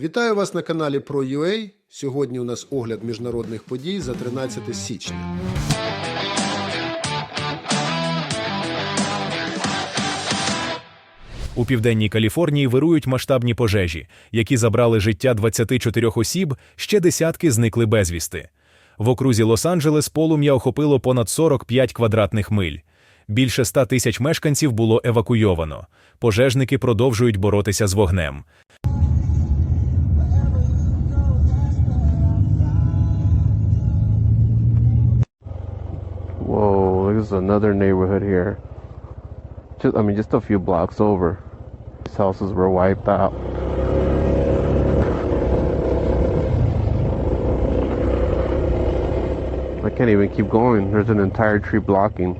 Вітаю вас на каналі ProUA. Сьогодні у нас огляд міжнародних подій за 13 січня. У південній Каліфорнії вирують масштабні пожежі, які забрали життя 24 осіб, ще десятки зникли безвісти. В окрузі Лос-Анджелес полум'я охопило понад 45 квадратних миль. Більше 100 тисяч мешканців було евакуйовано. Пожежники продовжують боротися з вогнем. Whoa, this is another neighborhood here. Just, I mean, just a few blocks over. These houses were wiped out. I can't even keep going. There's an entire tree blocking.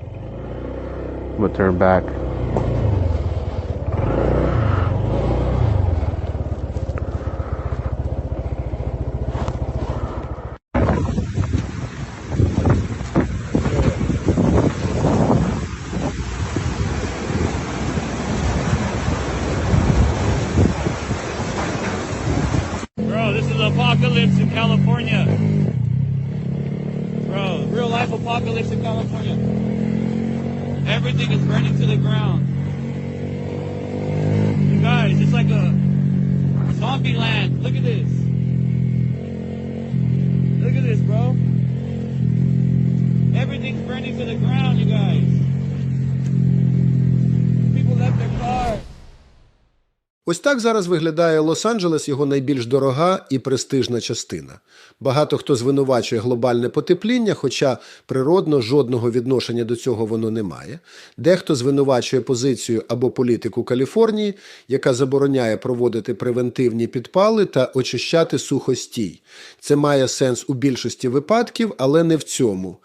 I'm gonna turn back. Ось так зараз виглядає Лос-Анджелес, його найбільш дорога і престижна частина. Багато хто звинувачує глобальне потепління, хоча природно жодного відношення до цього воно не має. Дехто звинувачує позицію або політику Каліфорнії, яка забороняє проводити превентивні підпали та очищати сухостій. Це має сенс у більшості випадків, але не в цьому.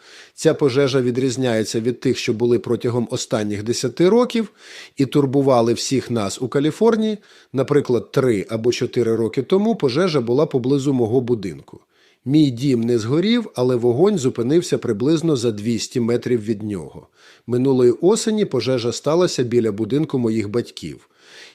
Ця пожежа відрізняється від тих, що були протягом останніх 10 років і турбували всіх нас у Каліфорнії. Наприклад, 3 або 4 роки тому пожежа була поблизу мого будинку. Мій дім не згорів, але вогонь зупинився приблизно за 200 метрів від нього. Минулої осені пожежа сталася біля будинку моїх батьків.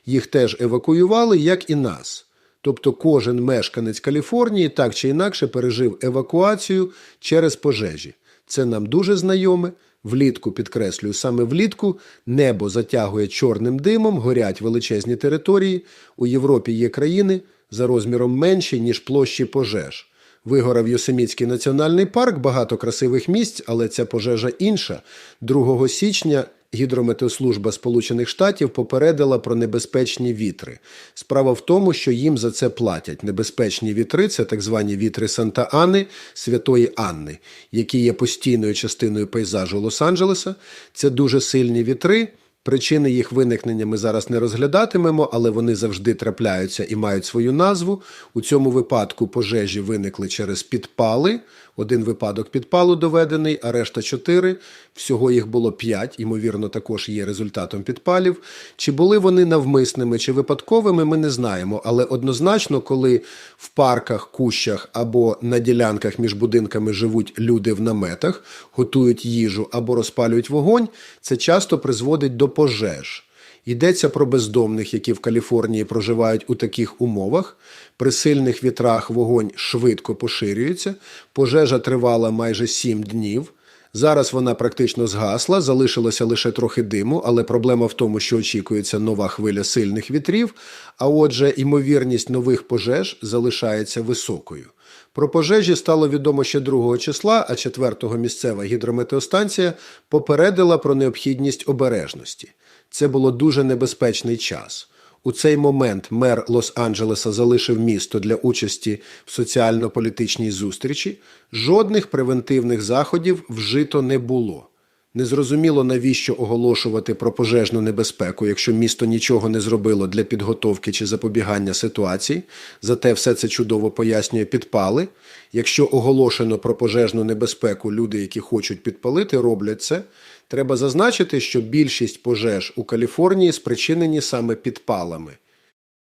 Їх теж евакуювали, як і нас. Тобто кожен мешканець Каліфорнії так чи інакше пережив евакуацію через пожежі. Це нам дуже знайоме. Влітку підкреслюю, саме влітку небо затягує чорним димом, горять величезні території. У Європі є країни за розміром менші, ніж площі пожеж. Вигорав Йосемітський національний парк, багато красивих місць, але ця пожежа інша. 2 січня Гідрометеослужба Сполучених Штатів попередила про небезпечні вітри. Справа в тому, що їм за це платять. Небезпечні вітри це так звані вітри Санта-Ани, Святої Анни, які є постійною частиною пейзажу Лос-Анджелеса. Це дуже сильні вітри. Причини їх виникнення ми зараз не розглядатимемо, але вони завжди трапляються і мають свою назву. У цьому випадку пожежі виникли через підпали. Один випадок підпалу доведений, а решта чотири. Всього їх було п'ять, ймовірно, також є результатом підпалів. Чи були вони навмисними чи випадковими, ми не знаємо. Але однозначно, коли в парках, кущах або на ділянках між будинками живуть люди в наметах, готують їжу або розпалюють вогонь, це часто призводить до пожеж. Йдеться про бездомних, які в Каліфорнії проживають у таких умовах. При сильних вітрах вогонь швидко поширюється. Пожежа тривала майже 7 днів. Зараз вона практично згасла, залишилося лише трохи диму, але проблема в тому, що очікується нова хвиля сильних вітрів, а отже, ймовірність нових пожеж залишається високою. Про пожежі стало відомо ще 2 числа, а 4-го місцева гідрометеостанція попередила про необхідність обережності. Це було дуже небезпечний час. У цей момент мер Лос-Анджелеса залишив місто для участі в соціально-політичній зустрічі. Жодних превентивних заходів вжито не було. Незрозуміло, навіщо оголошувати про пожежну небезпеку, якщо місто нічого не зробило для підготовки чи запобігання ситуації. Зате все це чудово пояснює підпали. Якщо оголошено про пожежну небезпеку, люди, які хочуть підпалити, роблять це. Треба зазначити, що більшість пожеж у Каліфорнії спричинені саме підпалами.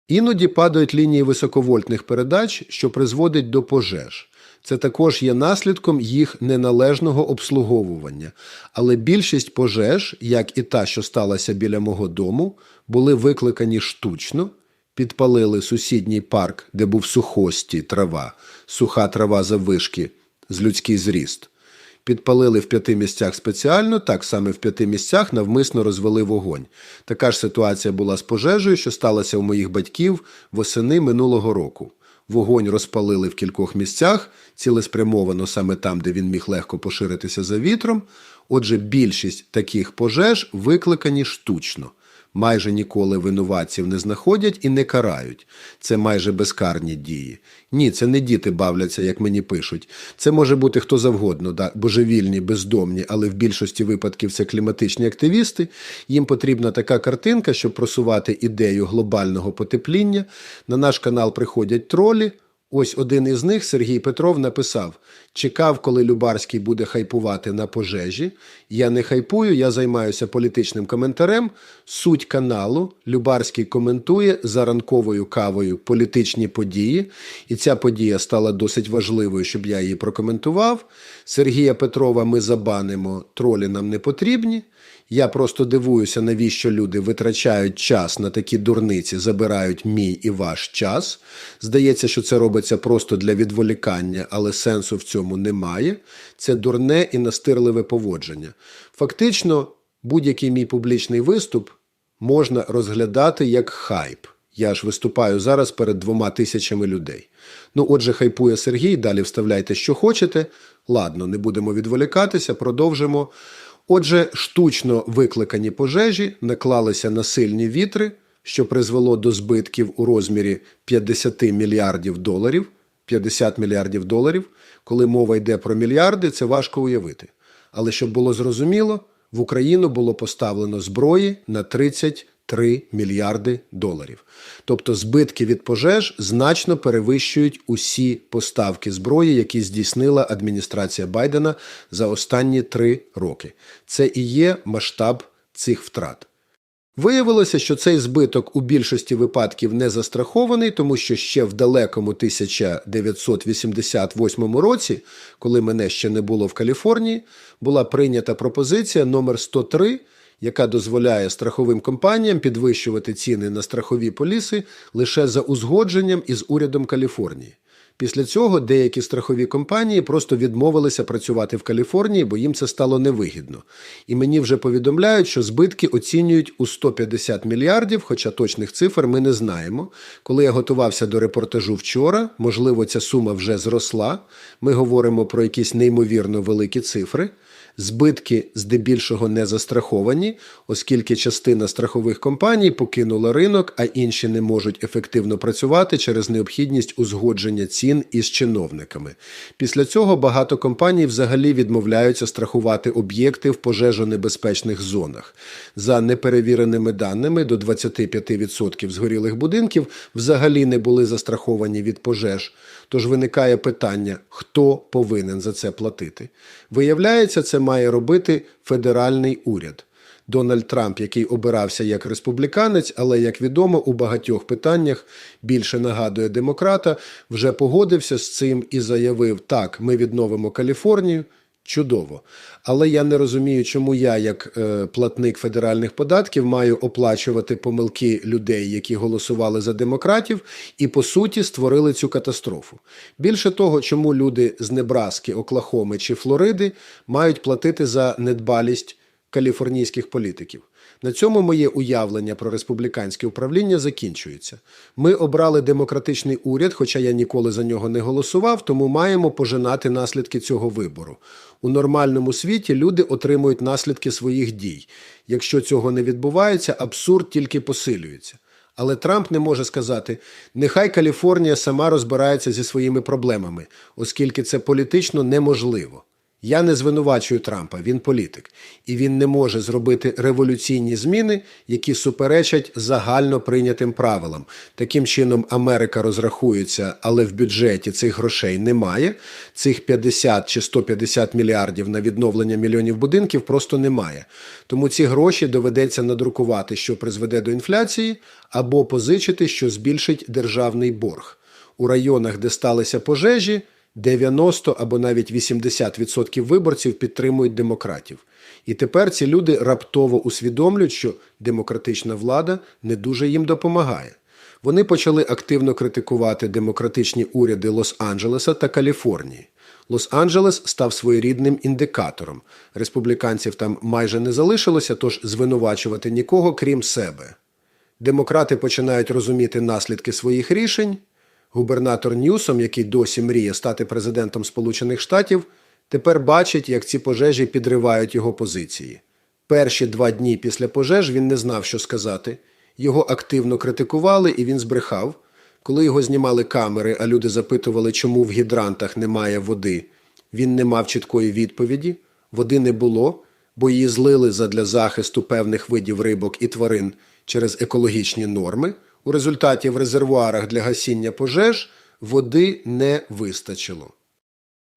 Іноді падають лінії високовольтних передач, що призводить до пожеж. Це також є наслідком їх неналежного обслуговування. Але більшість пожеж, як і та, що сталася біля мого дому, були викликані штучно підпалили сусідній парк, де був сухості трава, суха трава заввишки з людський зріст. Підпалили в п'яти місцях спеціально, так саме в п'яти місцях навмисно розвели вогонь. Така ж ситуація була з пожежею, що сталася у моїх батьків восени минулого року. Вогонь розпалили в кількох місцях, цілеспрямовано саме там, де він міг легко поширитися за вітром. Отже, більшість таких пожеж викликані штучно. Майже ніколи винуватців не знаходять і не карають. Це майже безкарні дії. Ні, це не діти бавляться, як мені пишуть. Це може бути хто завгодно, да, божевільні, бездомні, але в більшості випадків це кліматичні активісти. Їм потрібна така картинка, щоб просувати ідею глобального потепління. На наш канал приходять тролі. Ось один із них, Сергій Петров, написав: чекав, коли Любарський буде хайпувати на пожежі. Я не хайпую, я займаюся політичним коментарем. Суть каналу Любарський коментує за ранковою кавою політичні події, і ця подія стала досить важливою, щоб я її прокоментував. Сергія Петрова ми забанимо, тролі нам не потрібні. Я просто дивуюся, навіщо люди витрачають час на такі дурниці, забирають мій і ваш час. Здається, що це робиться просто для відволікання, але сенсу в цьому немає. Це дурне і настирливе поводження. Фактично, будь-який мій публічний виступ можна розглядати як хайп. Я ж виступаю зараз перед двома тисячами людей. Ну, отже, хайпує Сергій, далі вставляйте, що хочете. Ладно, не будемо відволікатися, продовжимо. Отже, штучно викликані пожежі наклалися на сильні вітри, що призвело до збитків у розмірі 50 мільярдів доларів. 50 мільярдів доларів. Коли мова йде про мільярди, це важко уявити. Але щоб було зрозуміло, в Україну було поставлено зброї на 33 мільярди доларів. Тобто збитки від пожеж значно перевищують усі поставки зброї, які здійснила адміністрація Байдена за останні три роки. Це і є масштаб цих втрат. Виявилося, що цей збиток у більшості випадків не застрахований, тому що ще в далекому 1988 році, коли мене ще не було в Каліфорнії, була прийнята пропозиція номер 103, яка дозволяє страховим компаніям підвищувати ціни на страхові поліси лише за узгодженням із урядом Каліфорнії. Після цього деякі страхові компанії просто відмовилися працювати в Каліфорнії, бо їм це стало невигідно. І мені вже повідомляють, що збитки оцінюють у 150 мільярдів, хоча точних цифр ми не знаємо. Коли я готувався до репортажу вчора, можливо, ця сума вже зросла. Ми говоримо про якісь неймовірно великі цифри. Збитки здебільшого не застраховані, оскільки частина страхових компаній покинула ринок, а інші не можуть ефективно працювати через необхідність узгодження цін із чиновниками. Після цього багато компаній взагалі відмовляються страхувати об'єкти в пожежонебезпечних зонах. За неперевіреними даними, до 25% згорілих будинків взагалі не були застраховані від пожеж. Тож виникає питання, хто повинен за це платити. Виявляється, це має робити федеральний уряд. Дональд Трамп, який обирався як республіканець, але, як відомо, у багатьох питаннях більше нагадує демократа, вже погодився з цим і заявив: так, ми відновимо Каліфорнію. Чудово. Але я не розумію, чому я, як е, платник федеральних податків, маю оплачувати помилки людей, які голосували за демократів, і по суті створили цю катастрофу. Більше того, чому люди з Небраски, Оклахоми чи Флориди мають платити за недбалість каліфорнійських політиків. На цьому моє уявлення про республіканське управління закінчується. Ми обрали демократичний уряд, хоча я ніколи за нього не голосував, тому маємо пожинати наслідки цього вибору. У нормальному світі люди отримують наслідки своїх дій. Якщо цього не відбувається, абсурд тільки посилюється. Але Трамп не може сказати, нехай Каліфорнія сама розбирається зі своїми проблемами, оскільки це політично неможливо. Я не звинувачую Трампа, він політик, і він не може зробити революційні зміни, які суперечать загально прийнятим правилам. Таким чином, Америка розрахується, але в бюджеті цих грошей немає. Цих 50 чи 150 мільярдів на відновлення мільйонів будинків просто немає. Тому ці гроші доведеться надрукувати, що призведе до інфляції, або позичити, що збільшить державний борг. У районах, де сталися пожежі. 90 або навіть 80% виборців підтримують демократів. І тепер ці люди раптово усвідомлюють, що демократична влада не дуже їм допомагає. Вони почали активно критикувати демократичні уряди Лос-Анджелеса та Каліфорнії. Лос-Анджелес став своєрідним індикатором. Республіканців там майже не залишилося, тож звинувачувати нікого, крім себе. Демократи починають розуміти наслідки своїх рішень. Губернатор Ньюсом, який досі мріє стати президентом Сполучених Штатів, тепер бачить, як ці пожежі підривають його позиції. Перші два дні після пожеж він не знав, що сказати. Його активно критикували, і він збрехав. Коли його знімали камери, а люди запитували, чому в гідрантах немає води, він не мав чіткої відповіді. Води не було, бо її злили задля захисту певних видів рибок і тварин через екологічні норми. У результаті в резервуарах для гасіння пожеж води не вистачило.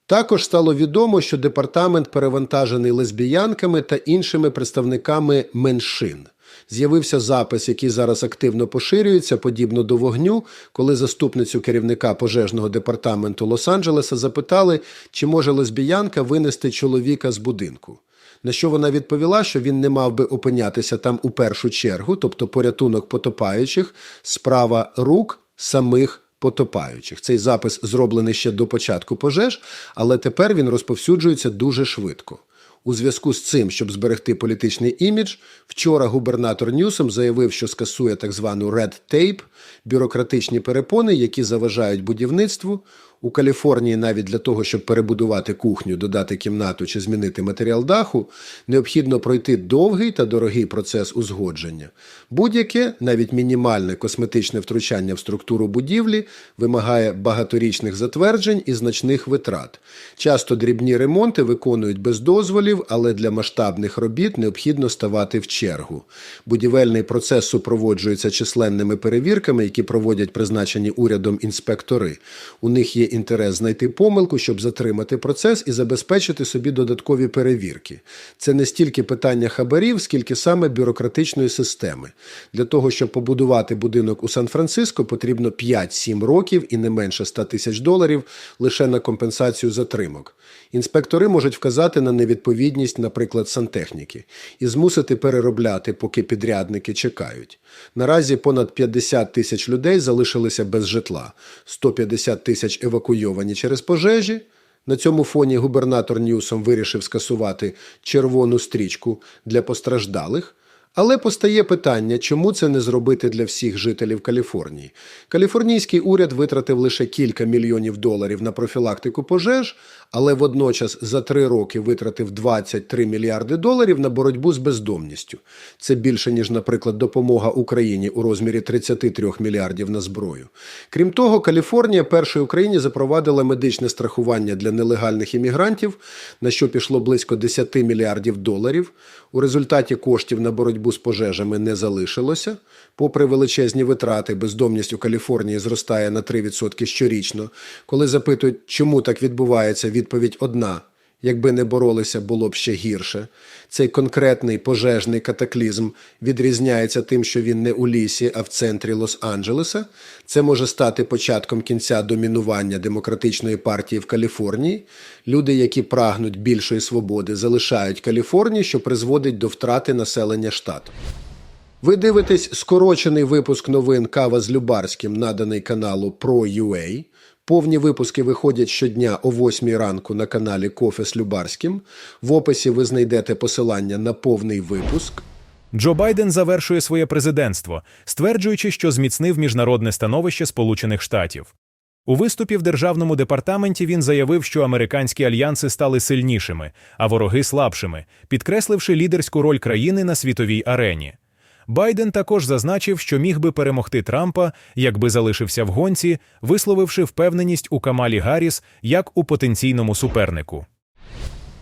Також стало відомо, що департамент перевантажений лесбіянками та іншими представниками меншин. З'явився запис, який зараз активно поширюється, подібно до вогню, коли заступницю керівника пожежного департаменту Лос-Анджелеса запитали, чи може лесбіянка винести чоловіка з будинку. На що вона відповіла, що він не мав би опинятися там у першу чергу, тобто порятунок потопаючих, справа рук самих потопаючих. Цей запис зроблений ще до початку пожеж, але тепер він розповсюджується дуже швидко. У зв'язку з цим, щоб зберегти політичний імідж, вчора губернатор Ньюсом заявив, що скасує так звану «red tape» – бюрократичні перепони, які заважають будівництву. У Каліфорнії навіть для того, щоб перебудувати кухню, додати кімнату чи змінити матеріал даху, необхідно пройти довгий та дорогий процес узгодження. Будь-яке, навіть мінімальне косметичне втручання в структуру будівлі вимагає багаторічних затверджень і значних витрат. Часто дрібні ремонти виконують без дозволів, але для масштабних робіт необхідно ставати в чергу. Будівельний процес супроводжується численними перевірками, які проводять призначені урядом інспектори. У них є інтерес знайти помилку, щоб затримати процес і забезпечити собі додаткові перевірки. Це не стільки питання хабарів, скільки саме бюрократичної системи. Для того, щоб побудувати будинок у Сан-Франциско, потрібно 5-7 років і не менше 100 тисяч доларів лише на компенсацію затримок. Інспектори можуть вказати на невідповідність, наприклад, сантехніки, і змусити переробляти, поки підрядники чекають. Наразі понад 50 тисяч людей залишилися без житла, 150 тисяч евакуйовані через пожежі. На цьому фоні губернатор Ньюсом вирішив скасувати червону стрічку для постраждалих. Але постає питання, чому це не зробити для всіх жителів Каліфорнії. Каліфорнійський уряд витратив лише кілька мільйонів доларів на профілактику пожеж, але водночас за три роки витратив 23 мільярди доларів на боротьбу з бездомністю. Це більше ніж, наприклад, допомога Україні у розмірі 33 мільярдів на зброю. Крім того, Каліфорнія першою в Україні запровадила медичне страхування для нелегальних іммігрантів, на що пішло близько 10 мільярдів доларів. У результаті коштів на боротьбу з пожежами не залишилося. Попри величезні витрати, бездомність у Каліфорнії зростає на 3% щорічно. Коли запитують, чому так відбувається, відповідь одна. Якби не боролися, було б ще гірше. Цей конкретний пожежний катаклізм відрізняється тим, що він не у лісі, а в центрі Лос-Анджелеса. Це може стати початком кінця домінування демократичної партії в Каліфорнії. Люди, які прагнуть більшої свободи, залишають Каліфорнію, що призводить до втрати населення штату. Ви дивитесь скорочений випуск новин Кава з Любарським, наданий каналу Pro.ua. Повні випуски виходять щодня о 8 ранку на каналі Кофе з Любарським. В описі ви знайдете посилання на повний випуск. Джо Байден завершує своє президентство, стверджуючи, що зміцнив міжнародне становище Сполучених Штатів. У виступі в державному департаменті він заявив, що американські альянси стали сильнішими, а вороги слабшими, підкресливши лідерську роль країни на світовій арені. Байден також зазначив, що міг би перемогти Трампа, якби залишився в гонці, висловивши впевненість у Камалі Гарріс як у потенційному супернику.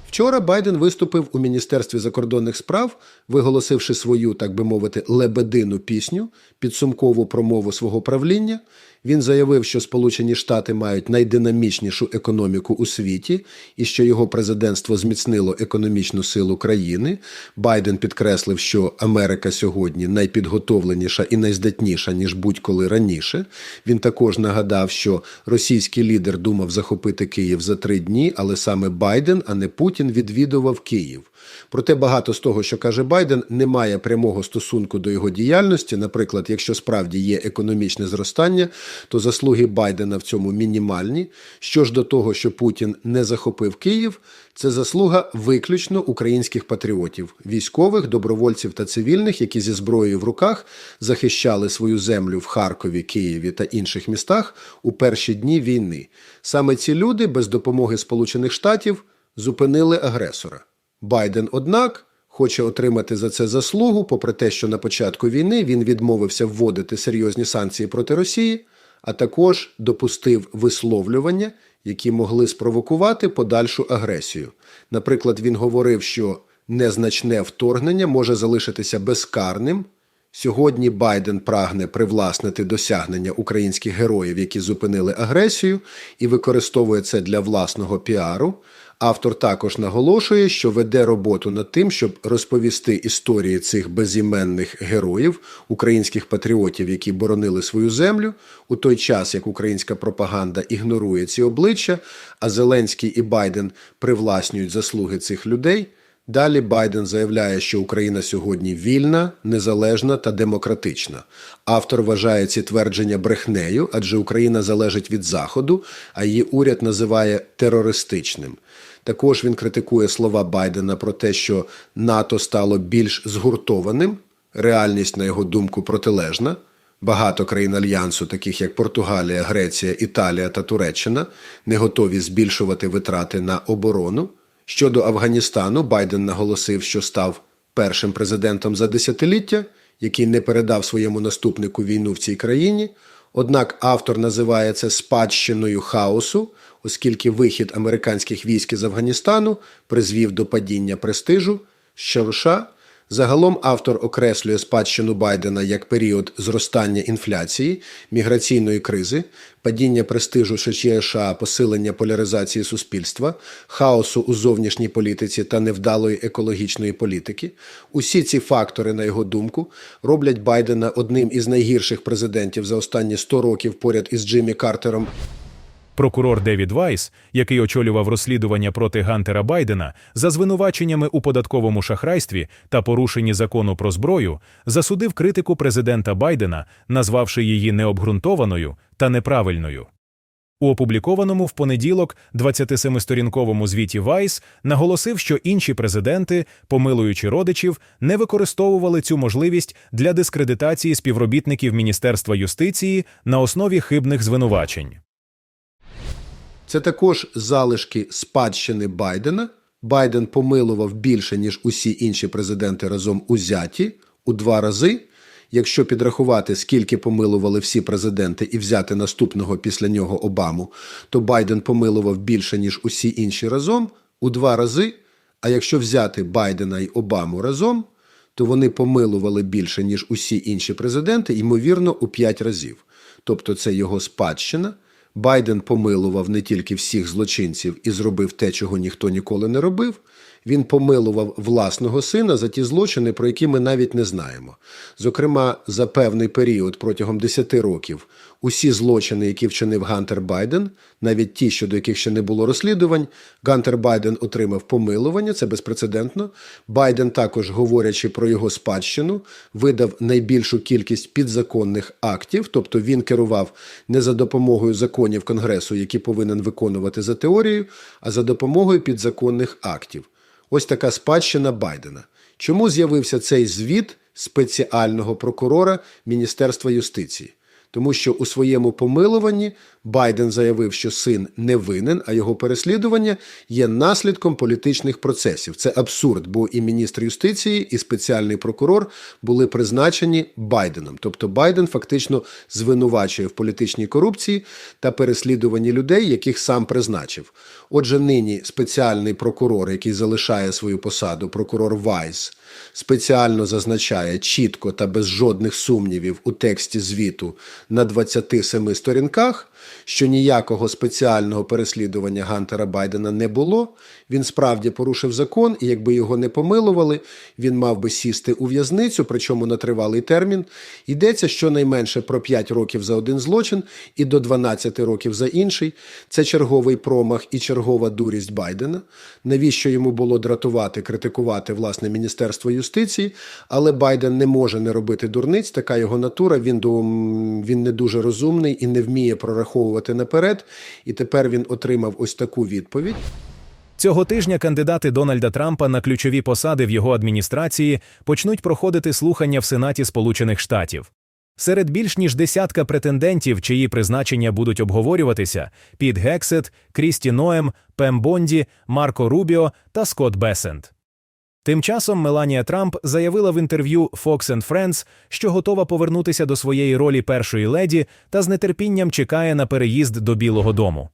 Вчора Байден виступив у Міністерстві закордонних справ, виголосивши свою, так би мовити, лебедину пісню, підсумкову промову свого правління. Він заявив, що Сполучені Штати мають найдинамічнішу економіку у світі і що його президентство зміцнило економічну силу країни. Байден підкреслив, що Америка сьогодні найпідготовленіша і найздатніша ніж будь-коли раніше. Він також нагадав, що російський лідер думав захопити Київ за три дні, але саме Байден, а не Путін, відвідував Київ. Проте багато з того, що каже Байден, не має прямого стосунку до його діяльності. Наприклад, якщо справді є економічне зростання, то заслуги Байдена в цьому мінімальні. Що ж до того, що Путін не захопив Київ, це заслуга виключно українських патріотів, військових, добровольців та цивільних, які зі зброєю в руках захищали свою землю в Харкові, Києві та інших містах у перші дні війни. Саме ці люди без допомоги Сполучених Штатів зупинили агресора. Байден, однак, хоче отримати за це заслугу, попри те, що на початку війни він відмовився вводити серйозні санкції проти Росії, а також допустив висловлювання, які могли спровокувати подальшу агресію. Наприклад, він говорив, що незначне вторгнення може залишитися безкарним. Сьогодні Байден прагне привласнити досягнення українських героїв, які зупинили агресію, і використовує це для власного піару. Автор також наголошує, що веде роботу над тим, щоб розповісти історії цих безіменних героїв, українських патріотів, які боронили свою землю, у той час як українська пропаганда ігнорує ці обличчя, а Зеленський і Байден привласнюють заслуги цих людей. Далі Байден заявляє, що Україна сьогодні вільна, незалежна та демократична. Автор вважає ці твердження брехнею, адже Україна залежить від Заходу, а її уряд називає терористичним. Також він критикує слова Байдена про те, що НАТО стало більш згуртованим. Реальність, на його думку, протилежна. Багато країн альянсу, таких як Португалія, Греція, Італія та Туреччина, не готові збільшувати витрати на оборону. Щодо Афганістану, Байден наголосив, що став першим президентом за десятиліття, який не передав своєму наступнику війну в цій країні. Однак автор називає це спадщиною хаосу, оскільки вихід американських військ із Афганістану призвів до падіння престижу США. Загалом автор окреслює спадщину Байдена як період зростання інфляції, міграційної кризи, падіння престижу США, посилення поляризації суспільства, хаосу у зовнішній політиці та невдалої екологічної політики. Усі ці фактори, на його думку, роблять Байдена одним із найгірших президентів за останні 100 років поряд із Джиммі Картером. Прокурор Девід Вайс, який очолював розслідування проти Гантера Байдена за звинуваченнями у податковому шахрайстві та порушенні закону про зброю, засудив критику президента Байдена, назвавши її необґрунтованою та неправильною. У опублікованому в понеділок 27-сторінковому звіті Вайс наголосив, що інші президенти, помилуючи родичів, не використовували цю можливість для дискредитації співробітників Міністерства юстиції на основі хибних звинувачень. Це також залишки спадщини Байдена. Байден помилував більше, ніж усі інші президенти разом узяті у два рази. Якщо підрахувати, скільки помилували всі президенти і взяти наступного після нього Обаму, то Байден помилував більше, ніж усі інші разом у два рази. А якщо взяти Байдена і Обаму разом, то вони помилували більше, ніж усі інші президенти, ймовірно, у п'ять разів. Тобто це його спадщина. Байден помилував не тільки всіх злочинців і зробив те, чого ніхто ніколи не робив. Він помилував власного сина за ті злочини, про які ми навіть не знаємо. Зокрема, за певний період протягом 10 років усі злочини, які вчинив Гантер Байден, навіть ті, щодо яких ще не було розслідувань, Гантер Байден отримав помилування, це безпрецедентно. Байден також, говорячи про його спадщину, видав найбільшу кількість підзаконних актів, тобто він керував не за допомогою законів Конгресу, які повинен виконувати за теорією, а за допомогою підзаконних актів. Ось така спадщина Байдена. Чому з'явився цей звіт спеціального прокурора Міністерства юстиції? Тому що у своєму помилуванні Байден заявив, що син не винен, а його переслідування є наслідком політичних процесів. Це абсурд, бо і міністр юстиції, і спеціальний прокурор були призначені Байденом. Тобто Байден фактично звинувачує в політичній корупції та переслідуванні людей, яких сам призначив. Отже, нині спеціальний прокурор, який залишає свою посаду, прокурор Вайс, спеціально зазначає чітко та без жодних сумнівів у тексті звіту на 27 сторінках, що ніякого спеціального переслідування Гантера Байдена не було. Він справді порушив закон, і якби його не помилували, він мав би сісти у в'язницю, причому на тривалий термін. Йдеться щонайменше про 5 років за один злочин і до 12 років за інший. Це черговий промах і чергова дурість Байдена. Навіщо йому було дратувати, критикувати власне Міністерство юстиції? Але Байден не може не робити дурниць. Така його натура. Він він не дуже розумний і не вміє прораховувати наперед. І тепер він отримав ось таку відповідь. Цього тижня кандидати Дональда Трампа на ключові посади в його адміністрації почнуть проходити слухання в Сенаті Сполучених Штатів. Серед більш ніж десятка претендентів, чиї призначення будуть обговорюватися, Піт Гексет, Крісті Ноем, Пем Бонді, Марко Рубіо та Скотт Бесент. Тим часом Меланія Трамп заявила в інтерв'ю Fox and Friends, що готова повернутися до своєї ролі першої леді та з нетерпінням чекає на переїзд до Білого Дому.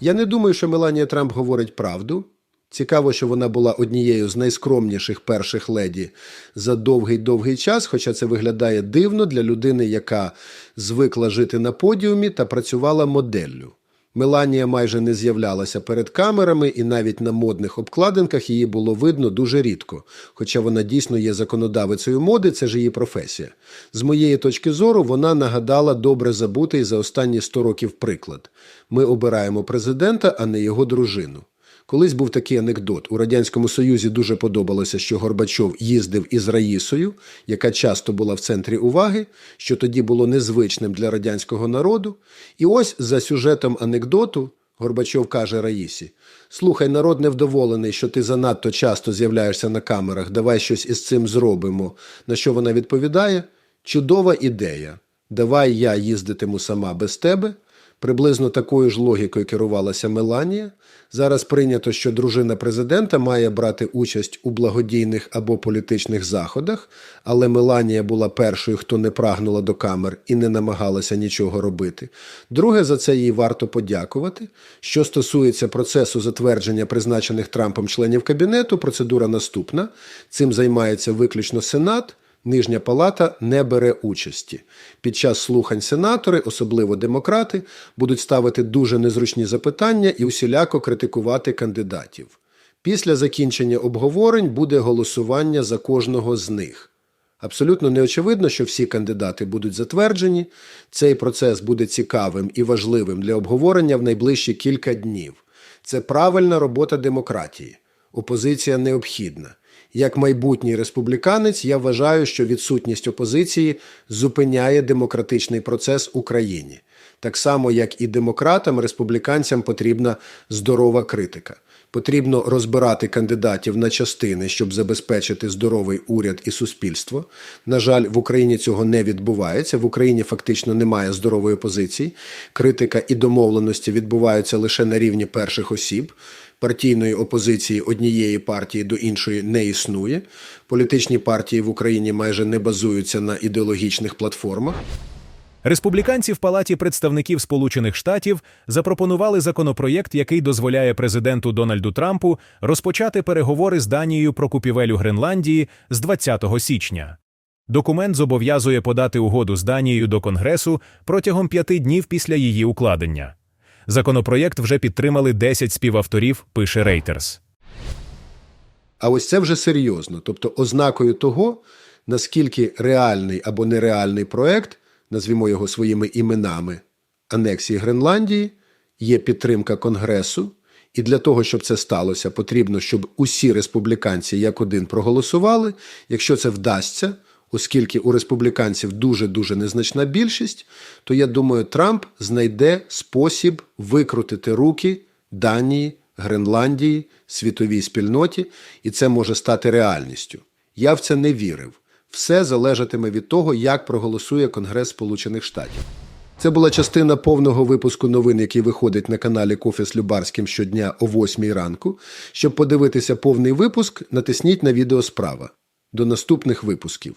Я не думаю, що Меланія Трамп говорить правду. Цікаво, що вона була однією з найскромніших перших леді за довгий-довгий час, хоча це виглядає дивно для людини, яка звикла жити на подіумі та працювала моделлю. Меланія майже не з'являлася перед камерами, і навіть на модних обкладинках її було видно дуже рідко. Хоча вона дійсно є законодавицею моди, це ж її професія. З моєї точки зору, вона нагадала добре забутий за останні 100 років приклад. Ми обираємо президента, а не його дружину. Колись був такий анекдот. У Радянському Союзі дуже подобалося, що Горбачов їздив із Раїсою, яка часто була в центрі уваги, що тоді було незвичним для радянського народу. І ось за сюжетом анекдоту Горбачов каже Раїсі: Слухай, народ невдоволений, що ти занадто часто з'являєшся на камерах, давай щось із цим зробимо. На що вона відповідає: Чудова ідея. Давай я їздитиму сама без тебе. Приблизно такою ж логікою керувалася Меланія. Зараз прийнято, що дружина президента має брати участь у благодійних або політичних заходах, але Меланія була першою, хто не прагнула до камер і не намагалася нічого робити. Друге, за це їй варто подякувати. Що стосується процесу затвердження призначених Трампом членів кабінету, процедура наступна. Цим займається виключно Сенат. Нижня палата не бере участі. Під час слухань сенатори, особливо демократи, будуть ставити дуже незручні запитання і усіляко критикувати кандидатів. Після закінчення обговорень буде голосування за кожного з них. Абсолютно неочевидно, що всі кандидати будуть затверджені. Цей процес буде цікавим і важливим для обговорення в найближчі кілька днів. Це правильна робота демократії. Опозиція необхідна. Як майбутній республіканець, я вважаю, що відсутність опозиції зупиняє демократичний процес Україні. Так само, як і демократам, республіканцям потрібна здорова критика. Потрібно розбирати кандидатів на частини, щоб забезпечити здоровий уряд і суспільство. На жаль, в Україні цього не відбувається. В Україні фактично немає здорової позиції. Критика і домовленості відбуваються лише на рівні перших осіб. Партійної опозиції однієї партії до іншої не існує. Політичні партії в Україні майже не базуються на ідеологічних платформах. Республіканці в Палаті представників Сполучених Штатів запропонували законопроєкт, який дозволяє президенту Дональду Трампу розпочати переговори з Данією про купівелю Гренландії з 20 січня. Документ зобов'язує подати угоду з Данією до Конгресу протягом п'яти днів після її укладення. Законопроєкт вже підтримали 10 співавторів, пише Reuters. А ось це вже серйозно. Тобто, ознакою того, наскільки реальний або нереальний проект, назвімо його своїми іменами, анексії Гренландії, є підтримка Конгресу. І для того, щоб це сталося, потрібно, щоб усі республіканці як один проголосували. Якщо це вдасться, оскільки у республіканців дуже-дуже незначна більшість, то я думаю, Трамп знайде спосіб викрутити руки Данії, Гренландії, світовій спільноті, і це може стати реальністю. Я в це не вірив. Все залежатиме від того, як проголосує Конгрес Сполучених Штатів. Це була частина повного випуску новин, який виходить на каналі Кофе з Любарським щодня о 8 ранку. Щоб подивитися повний випуск, натисніть на відео справа. До наступних випусків.